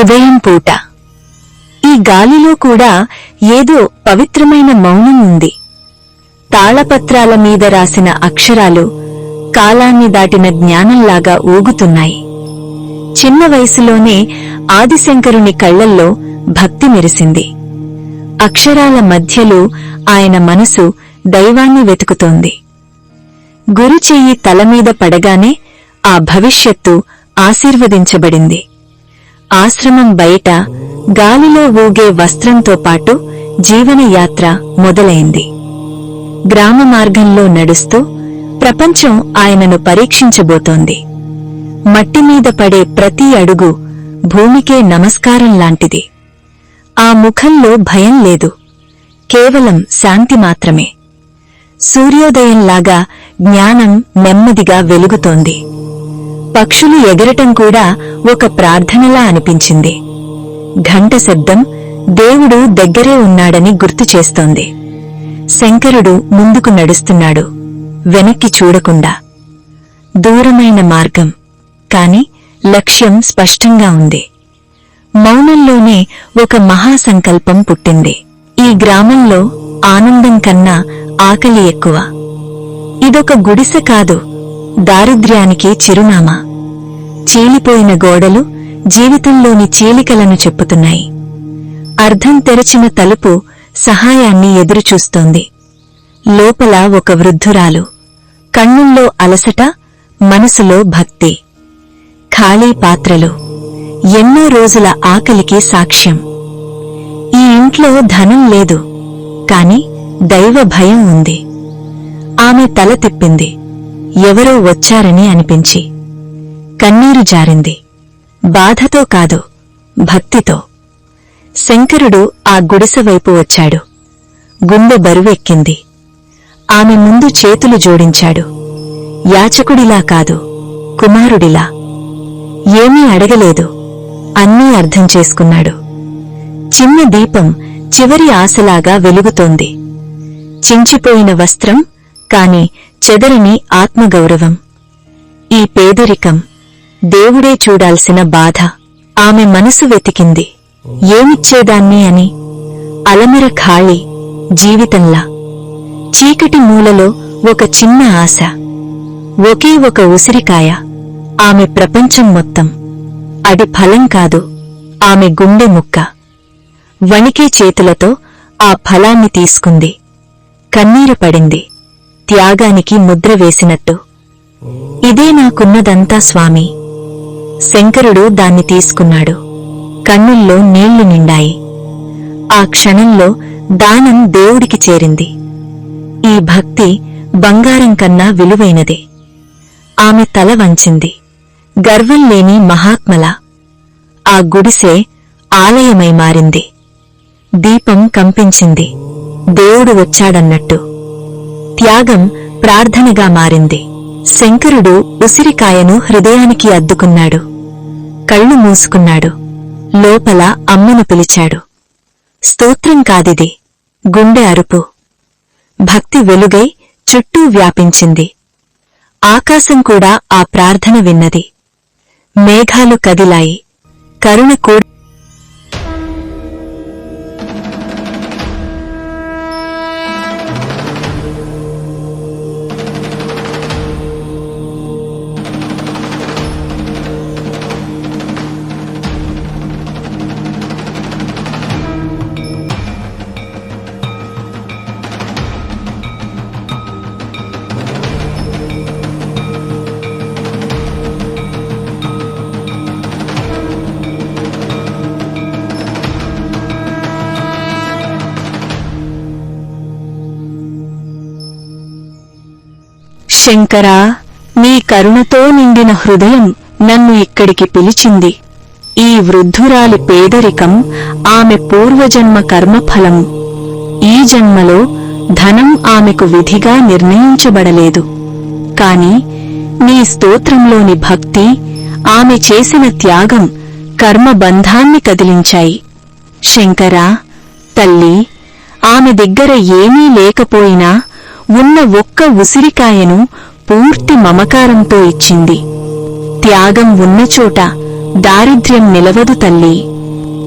ఉదయం పూట. ఈ గాలిలో కూడా ఏదో పవిత్రమైన మౌనం ఉంది. తాళపత్రాల మీద రాసిన అక్షరాలు కాలాన్ని దాటిన జ్ఞానంలాగా ఊగుతున్నాయి. చిన్న వయసులోనే ఆదిశంకరుని కళ్ళల్లో భక్తి మెరిసింది. అక్షరాల మధ్యలో ఆయన మనసు దైవాన్ని వెతుకుతోంది. గురుచెయ్యి తలమీద పడగానే ఆ భవిష్యత్తు ఆశీర్వదించబడింది. ఆశ్రమం బయట గాలిలో ఊగే వస్త్రంతో పాటు జీవనయాత్ర మొదలైంది. గ్రామ మార్గంలో నడుస్తూ ప్రపంచం ఆయనను పరీక్షించబోతోంది. మట్టిమీద పడే ప్రతి అడుగు భూమికే నమస్కారం లాంటిది. ఆ ముఖంలో భయం లేదు. కేవలం శాంతి మాత్రమే. సూర్యోదయంలాగా జ్ఞానం నెమ్మదిగా వెలుగుతోంది. పక్షులు ఎగరటం కూడా ఒక ప్రార్థనలా అనిపించింది. ఘంట శబ్దం దేవుడు దగ్గరే ఉన్నాడని గుర్తు చేస్తోంది. శంకరుడు ముందుకు నడుస్తున్నాడు వెనక్కి చూడకుండా. దూరమైన మార్గం కాని లక్ష్యం స్పష్టంగా ఉంది. మౌనంలోనే ఒక మహాసంకల్పం పుట్టింది. ఈ గ్రామంలో ఆనందం కన్నా ఆకలి ఎక్కువ. ఇదొక గుడిసె కాదు దారిద్ర్యానికి చిరునామా. చీలిపోయిన గోడలు జీవితంలోని చీలికలను చెప్పుతున్నాయి. అర్ధం తెరచిన తలుపు సహాయాన్ని ఎదురుచూస్తోంది. లోపల ఒక వృద్ధురాలు. కన్నుల్లో అలసట మనసులో భక్తి. ఖాళీ పాత్రలు. ఎన్నో రోజుల ఆకలికి సాక్ష్యం. ఈ ఇంట్లో ధనం లేదు కాని దైవ భయం ఉంది. ఆమె తల తిప్పింది. ఎవరో వచ్చారని అనిపించి కన్నీరు జారింది. బాధతో కాదు భక్తితో. శంకరుడు ఆ గుడిసె వైపు వచ్చాడు. గుండె బరువెక్కింది. ఆమె ముందు చేతులు జోడించాడు. యాచకుడిలా కాదు కుమారుడిలా. ఏమీ అడగలేదు అన్నీ అర్థం చేసుకున్నాడు. చిన్న దీపం చివరి ఆశలాగా వెలుగుతోంది. చించిపోయిన వస్త్రం కాని చెదరని ఆత్మగౌరవం. ఈ పేదరికం దేవుడే చూడాల్సిన బాధ. ఆమె మనసు వెతికింది. ఏమిచ్చేదాన్ని అని. అలమర ఖాళీ జీవితంలా. చీకటి మూలలో ఒక చిన్న ఆశ. ఒకే ఒక ఉసిరికాయ. ఆమె ప్రపంచం మొత్తం. అది ఫలం కాదు. ఆమె గుండె ముక్క. వణికే చేతులతో ఆ ఫలాన్ని తీసుకుంది. కన్నీరు పడింది. త్యాగానికి ముద్ర వేసినట్టు. ఇదే నాకున్నదంతా స్వామి. శంకరుడు దాన్ని తీసుకున్నాడు. కన్నుల్లో నీళ్ళు నిండాయి. ఆ క్షణంలో దానం దేవుడికి చేరింది. ఈ భక్తి బంగారం కన్నా విలువైనది. ఆమె తల వంచింది. గర్వం లేని మహాత్మల. ఆ గుడిసె ఆలయమై మారింది. దీపం కంపించింది. దేవుడు వచ్చాడన్నట్టు. త్యాగం ప్రార్థనగా మారింది. శంకరుడు ఉసిరికాయను హృదయానికి అద్దుకున్నాడు. కళ్ళు మూసుకున్నాడు. లోపల అమ్మను పిలిచాడు. స్తోత్రం కాదిది. గుండె అరుపు. భక్తి వెలుగై చుట్టూ వ్యాపించింది. ఆకాశం కూడా ఆ ప్రార్థన విన్నది. మేఘాలు కదిలాయి. కరుణ కూడా శంకరా నీ కరుణతో నిండిన హృదయం నన్ను ఇక్కడికి పిలిచింది. ఈ వృద్ధురాలి పేదరికం ఆమె పూర్వజన్మ కర్మఫలం. ఈ జన్మలో ధనం ఆమెకు విధిగా నిర్ణయించబడలేదు. కాని నీ స్తోత్రంలోని భక్తి ఆమె చేసిన త్యాగం కర్మబంధాన్ని కదిలించాయి. శంకరా తల్లి ఆమె దగ్గర ఏమీ లేకపోయినా ఉన్న ఒక్క ఉసిరికాయను పూర్తి మమకారంతో ఇచ్చింది. త్యాగం ఉన్నచోట దారిద్ర్యం నిలవదు తల్లి.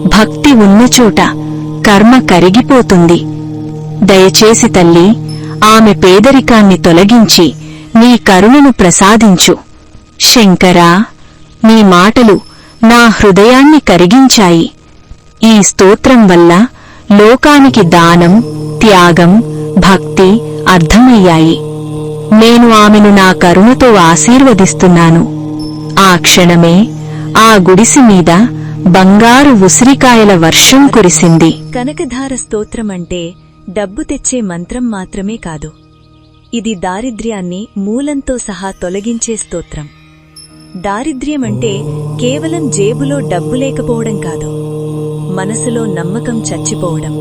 భక్తి ఉన్నచోట కర్మ కరిగిపోతుంది. దయచేసి తల్లి ఆమె పేదరికాన్ని తొలగించి నీ కరుణను ప్రసాదించు. శంకరా నీ మాటలు నా హృదయాన్ని కరిగించాయి. ఈ స్తోత్రం వల్ల లోకానికి దానం త్యాగం భక్తి అర్థమయ్యాయి. నేను ఆమెను నా కరుణతో ఆశీర్వదిస్తున్నాను. ఆ క్షణమే ఆ గుడిసి మీద బంగారు ఉసిరికాయల వర్షం కురిసింది. కనకధార స్తోత్రమంటే డబ్బు తెచ్చే మంత్రం మాత్రమే కాదు. ఇది దారిద్ర్యాన్ని మూలంతో సహా తొలగించే స్తోత్రం. దారిద్ర్యమంటే కేవలం జేబులో డబ్బు లేకపోవడం కాదు మనసులో నమ్మకం చచ్చిపోవడం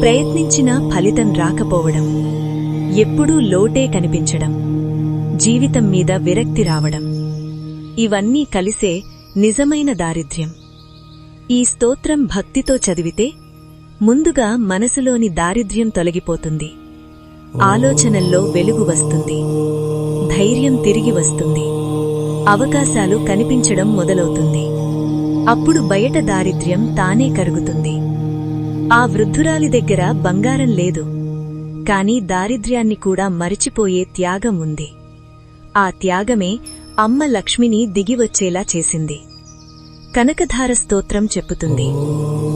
ప్రయత్నించినా ఫలితం రాకపోవడం. ఎప్పుడూ లోటే కనిపించడం జీవితం మీద విరక్తి రావడం. ఇవన్నీ కలిసే నిజమైన దారిద్ర్యం. ఈ స్తోత్రం భక్తితో చదివితే ముందుగా మనసులోని దారిద్ర్యం తొలగిపోతుంది. ఆలోచనల్లో వెలుగు వస్తుంది. ధైర్యం తిరిగి వస్తుంది. అవకాశాలు కనిపించడం మొదలవుతుంది. అప్పుడు బయట దారిద్ర్యం తానే కరుగుతుంది. ఆ వృద్ధురాలి దగ్గర బంగారం లేదు. కాని దారిద్ర్యాన్ని కూడా మరిచిపోయే త్యాగం ఉంది. ఆ త్యాగమే అమ్మ లక్ష్మిని దిగివచ్చేలా చేసింది. కనకధార స్తోత్రం చెప్పుతుంది.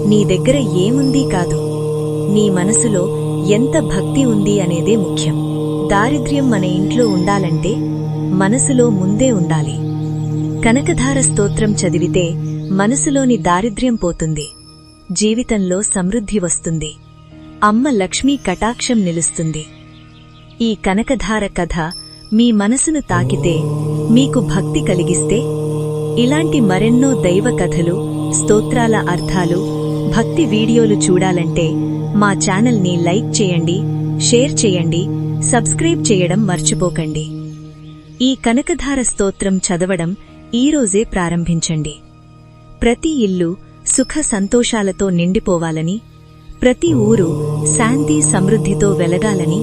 నీ దగ్గర ఏముంది కాదు. నీ మనసులో ఎంత భక్తి ఉంది అనేదే ముఖ్యం. దారిద్ర్యం మన ఇంట్లో ఉండాలంటే మనసులో ముందే ఉండాలి. కనకధార స్తోత్రం చదివితే మనసులోని దారిద్ర్యం పోతుంది. జీవితంలో సమృద్ధి వస్తుంది. అమ్మ లక్ష్మీ కటాక్షం నిలుస్తుంది. ఈ కనకధార కథ మీ మనసును తాకితే మీకు భక్తి కలిగిస్తే ఇలాంటి మరెన్నో దైవ కథలు స్తోత్రాల అర్థాలు భక్తి వీడియోలు చూడాలంటే మా ఛానల్ని లైక్ చేయండి షేర్ చేయండి సబ్స్క్రైబ్ చేయడం మర్చిపోకండి. ఈ కనకధార స్తోత్రం చదవడం ఈరోజే ప్రారంభించండి. ప్రతి ఇల్లు సుఖ సంతోషాలతో నిండిపోవాలని ప్రతి ఊరు శాంతి సమృద్ధితో వెలగాలని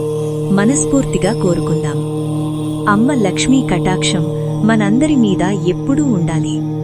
మనస్ఫూర్తిగా కోరుకుందాం. అమ్మ లక్ష్మీ కటాక్షం మనందరి మీద ఎప్పుడూ ఉండాలి.